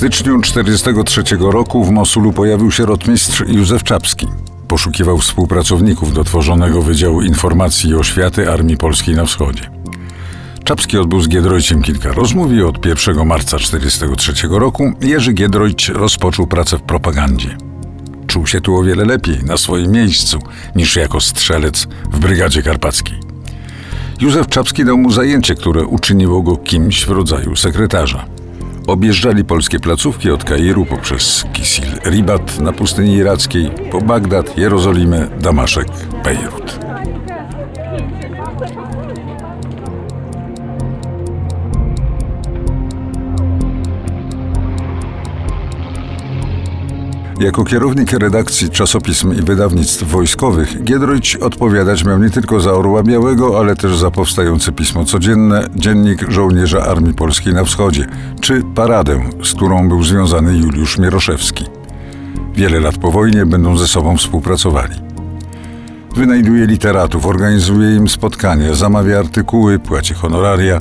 styczniu 1943 roku w Mosulu pojawił się rotmistrz Józef Czapski. Poszukiwał współpracowników do tworzonego Wydziału Informacji i Oświaty Armii Polskiej na Wschodzie. Czapski odbył z Giedroyciem kilka rozmów i od 1 marca 1943 roku Jerzy Giedroyć rozpoczął pracę w propagandzie. Czuł się tu o wiele lepiej, na swoim miejscu, niż jako strzelec w Brygadzie Karpackiej. Józef Czapski dał mu zajęcie, które uczyniło go kimś w rodzaju sekretarza. Objeżdżali polskie placówki od Kairu poprzez Kisil Ribat na pustyni irackiej, po Bagdad, Jerozolimę, Damaszek, Bejrut. Jako kierownik redakcji czasopism i wydawnictw wojskowych, Giedroyć odpowiadać miał nie tylko za Orła Białego, ale też za powstające pismo codzienne Dziennik Żołnierza Armii Polskiej na Wschodzie, czy Paradę, z którą był związany Juliusz Mieroszewski. Wiele lat po wojnie będą ze sobą współpracowali. Wynajduje literatów, organizuje im spotkania, zamawia artykuły, płaci honoraria.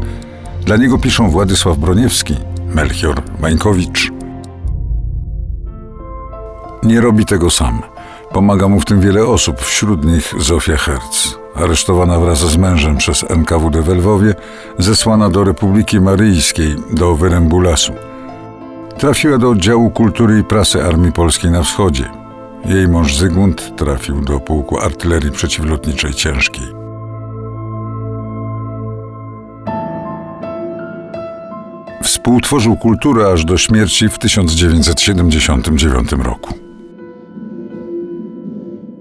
Dla niego piszą Władysław Broniewski, Melchior Wańkowicz, nie robi tego sam. Pomaga mu w tym wiele osób, wśród nich Zofia Herz. Aresztowana wraz z mężem przez NKWD w Lwowie, zesłana do Republiki Maryjskiej, do Wyrembulasu. Trafiła do oddziału kultury i prasy Armii Polskiej na wschodzie. Jej mąż Zygmunt trafił do pułku artylerii przeciwlotniczej ciężkiej. Współtworzył kulturę aż do śmierci w 1979 roku.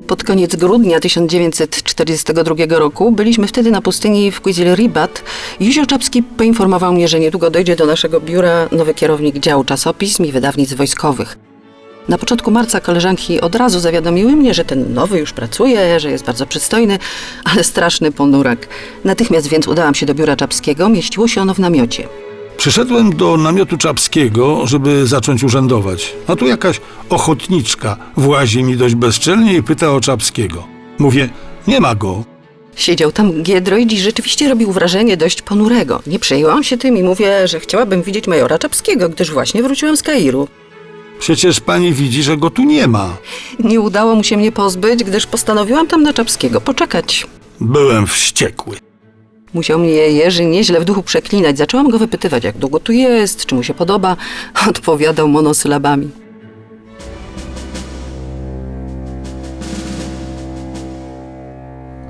Pod koniec grudnia 1942 roku byliśmy wtedy na pustyni w Quizil Ribat. Józio Czapski poinformował mnie, że niedługo dojdzie do naszego biura nowy kierownik działu czasopism i wydawnictw wojskowych. Na początku marca koleżanki od razu zawiadomiły mnie, że ten nowy już pracuje, że jest bardzo przystojny, ale straszny ponurak. Natychmiast więc udałam się do biura Czapskiego, mieściło się ono w namiocie. Przyszedłem do namiotu Czapskiego, żeby zacząć urzędować. A tu jakaś ochotniczka włazi mi dość bezczelnie i pyta o Czapskiego. Mówię, nie ma go. Siedział tam Giedroyć i rzeczywiście robił wrażenie dość ponurego. Nie przejęłam się tym i mówię, że chciałabym widzieć majora Czapskiego, gdyż właśnie wróciłam z Kairu. Przecież pani widzi, że go tu nie ma. Nie udało mu się mnie pozbyć, gdyż postanowiłam tam na Czapskiego poczekać. Byłem wściekły. Musiał mnie Jerzy nieźle w duchu przeklinać. Zaczęłam go wypytywać, jak długo tu jest, czy mu się podoba. Odpowiadał monosylabami.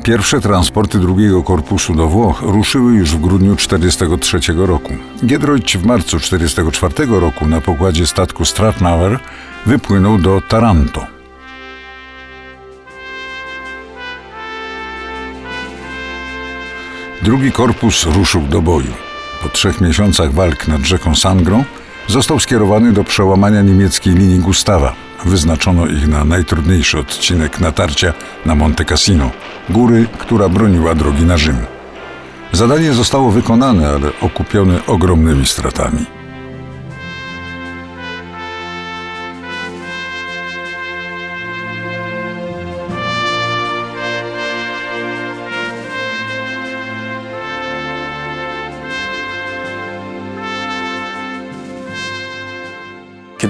Pierwsze transporty drugiego korpusu do Włoch ruszyły już w grudniu 1943 roku. Giedroyć w marcu 1944 roku na pokładzie statku Stratnauer wypłynął do Taranto. Drugi korpus ruszył do boju. Po trzech miesiącach walk nad rzeką Sangrą został skierowany do przełamania niemieckiej linii Gustawa. Wyznaczono ich na najtrudniejszy odcinek natarcia na Monte Cassino, góry, która broniła drogi na Rzym. Zadanie zostało wykonane, ale okupione ogromnymi stratami.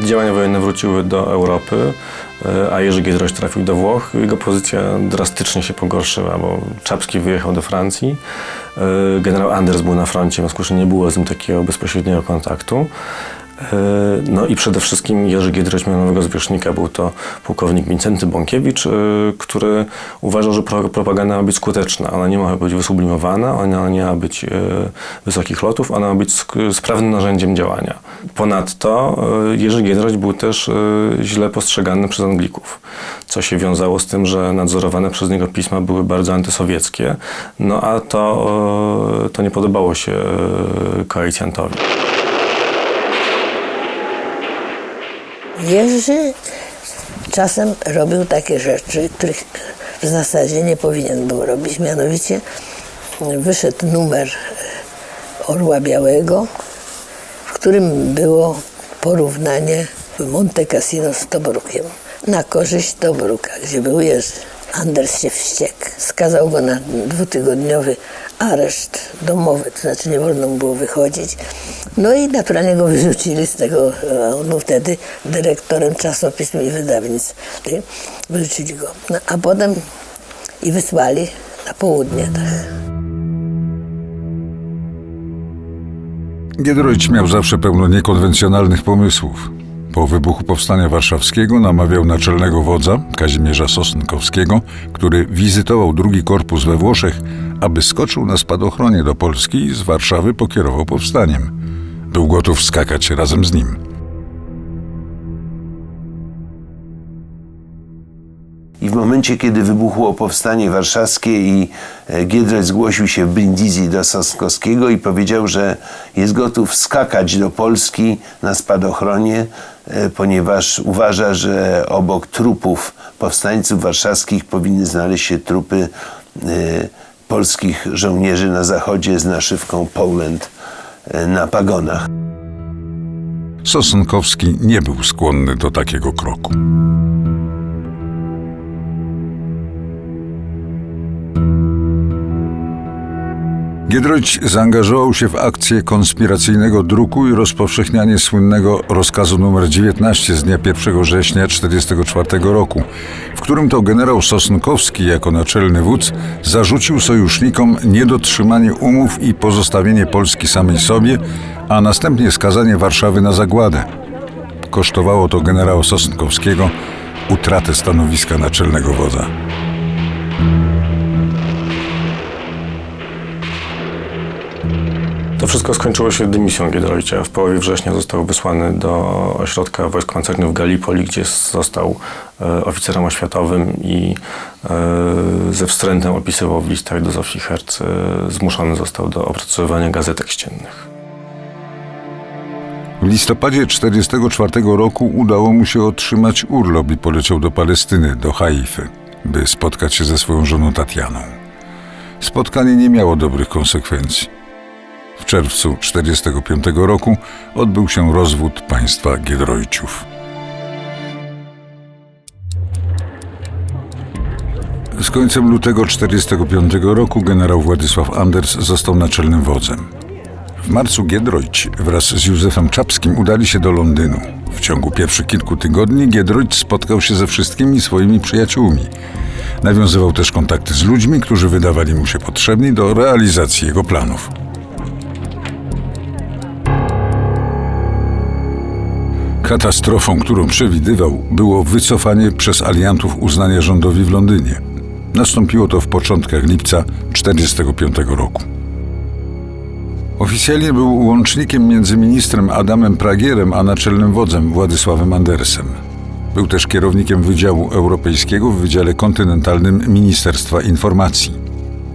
Działania wojenne wróciły do Europy, e, a Jerzy Giedroyć trafił do Włoch, jego pozycja drastycznie się pogorszyła, bo Czapski wyjechał do Francji, e, generał Anders był na froncie, w związku z czym nie było z nim takiego bezpośredniego kontaktu. E, No i przede wszystkim Jerzy Giedroyć miał nowego zwierzchnika, był to pułkownik Wincenty Bąkiewicz, e, który uważał, że pro- propaganda ma być skuteczna. Ona nie ma być wysublimowana, ona nie ma być e, wysokich lotów, ona ma być sprawnym narzędziem działania. Ponadto Jerzy Giedroyć był też źle postrzegany przez Anglików, co się wiązało z tym, że nadzorowane przez niego pisma były bardzo antysowieckie, no a to, to nie podobało się koalicjantowi. Jerzy czasem robił takie rzeczy, których w zasadzie nie powinien był robić. Mianowicie wyszedł numer Orła Białego, w którym było porównanie Monte Cassino z Tobrukiem na korzyść Tobruka, gdzie był Jerzy. Anders się wściekł, skazał go na dwutygodniowy areszt domowy, to znaczy nie wolno mu było wychodzić. No i naturalnie go wyrzucili z tego, on był wtedy dyrektorem czasopism i wydawnictw. Wyrzucili go. No, a potem i wysłali na południe. Tak. Giedroyć miał zawsze pełno niekonwencjonalnych pomysłów. Po wybuchu Powstania Warszawskiego namawiał naczelnego wodza, Kazimierza Sosnkowskiego, który wizytował drugi korpus we Włoszech, aby skoczył na spadochronie do Polski i z Warszawy pokierował powstaniem. Był gotów skakać razem z nim. I w momencie, kiedy wybuchło powstanie warszawskie i e, Giedroyć zgłosił się w Brindisi do Sosnkowskiego i powiedział, że jest gotów skakać do Polski na spadochronie, e, ponieważ uważa, że obok trupów powstańców warszawskich powinny znaleźć się trupy e, polskich żołnierzy na zachodzie z naszywką Poland e, na pagonach. Sosnkowski nie był skłonny do takiego kroku. Giedroyć zaangażował się w akcję konspiracyjnego druku i rozpowszechnianie słynnego rozkazu nr 19 z dnia 1 września 1944 roku, w którym to generał Sosnkowski jako naczelny wódz zarzucił sojusznikom niedotrzymanie umów i pozostawienie Polski samej sobie, a następnie skazanie Warszawy na zagładę. Kosztowało to generała Sosnkowskiego utratę stanowiska naczelnego wodza. Wszystko skończyło się dymisją Giedroycia. W połowie września został wysłany do ośrodka wojsk pancernych w Gallipoli, gdzie został e, oficerem oświatowym i e, ze wstrętem opisywał w listach do Zofii Herz, e, zmuszony został do opracowywania gazetek ściennych. W listopadzie 1944 roku udało mu się otrzymać urlop i poleciał do Palestyny, do Haify, by spotkać się ze swoją żoną Tatianą. Spotkanie nie miało dobrych konsekwencji. W czerwcu 1945 roku odbył się rozwód państwa Giedroyciów. Z końcem lutego 1945 roku generał Władysław Anders został naczelnym wodzem. W marcu Giedroyć wraz z Józefem Czapskim udali się do Londynu. W ciągu pierwszych kilku tygodni Giedroyć spotkał się ze wszystkimi swoimi przyjaciółmi. Nawiązywał też kontakty z ludźmi, którzy wydawali mu się potrzebni do realizacji jego planów. Katastrofą, którą przewidywał, było wycofanie przez aliantów uznania rządowi w Londynie. Nastąpiło to w początkach lipca 1945 roku. Oficjalnie był łącznikiem między ministrem Adamem Pragierem a naczelnym wodzem Władysławem Andersem. Był też kierownikiem Wydziału Europejskiego w Wydziale Kontynentalnym Ministerstwa Informacji.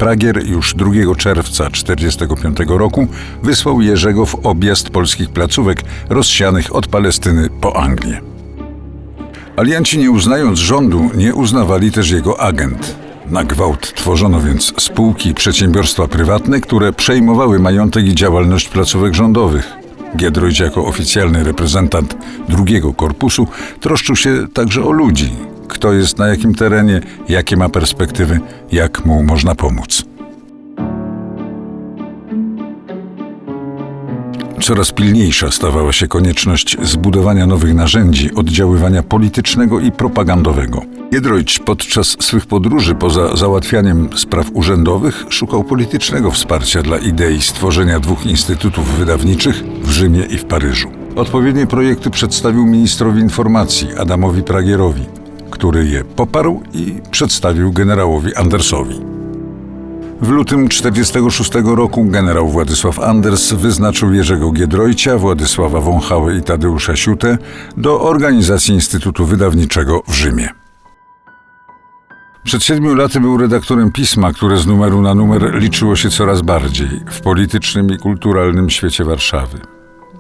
Pragier już 2 czerwca 1945 roku wysłał Jerzego w objazd polskich placówek rozsianych od Palestyny po Anglię. Alianci nie uznając rządu, nie uznawali też jego agent. Na gwałt tworzono więc spółki i przedsiębiorstwa prywatne, które przejmowały majątek i działalność placówek rządowych. Giedroyć jako oficjalny reprezentant drugiego korpusu troszczył się także o ludzi. Kto jest na jakim terenie, jakie ma perspektywy, jak mu można pomóc. Coraz pilniejsza stawała się konieczność zbudowania nowych narzędzi oddziaływania politycznego i propagandowego. Giedroyć podczas swych podróży poza załatwianiem spraw urzędowych szukał politycznego wsparcia dla idei stworzenia dwóch instytutów wydawniczych w Rzymie i w Paryżu. Odpowiednie projekty przedstawił ministrowi informacji Adamowi Pragierowi, który je poparł i przedstawił generałowi Andersowi. W lutym 1946 roku generał Władysław Anders wyznaczył Jerzego Giedroycia, Władysława Wąchałę i Tadeusza Siutę do organizacji Instytutu Wydawniczego w Rzymie. Przed siedmiu laty był redaktorem pisma, które z numeru na numer liczyło się coraz bardziej w politycznym i kulturalnym świecie Warszawy.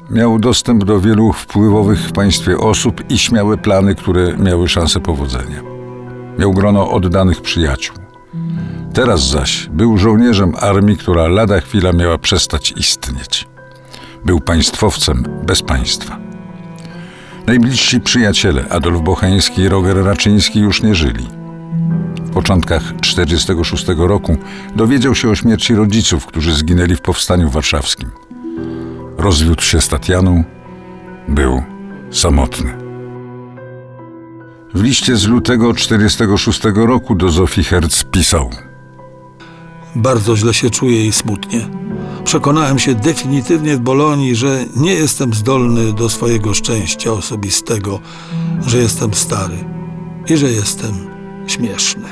Miał dostęp do wielu wpływowych w państwie osób i śmiałe plany, które miały szansę powodzenia. Miał grono oddanych przyjaciół. Teraz zaś był żołnierzem armii, która lada chwila miała przestać istnieć. Był państwowcem bez państwa. Najbliżsi przyjaciele Adolf Bocheński i Roger Raczyński już nie żyli. W początkach 1946 roku dowiedział się o śmierci rodziców, którzy zginęli w powstaniu warszawskim. Rozwiódł się z Tatianą, był samotny. W liście z lutego 1946 roku do Zofii Herz pisał – Bardzo źle się czuję i smutnie. Przekonałem się definitywnie w Bolonii, że nie jestem zdolny do swojego szczęścia osobistego, że jestem stary i że jestem śmieszny.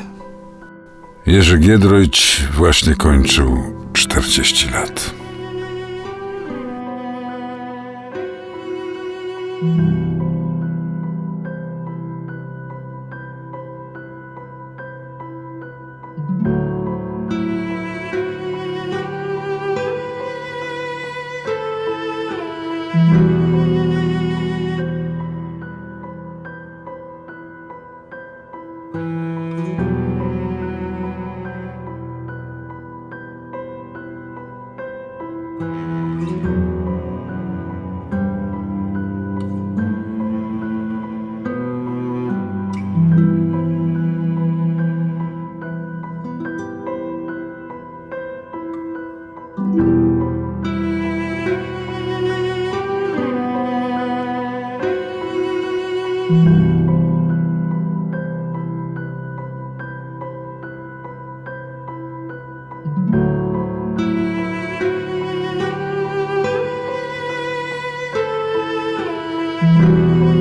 Jerzy Giedroyć właśnie kończył 40 lat. Música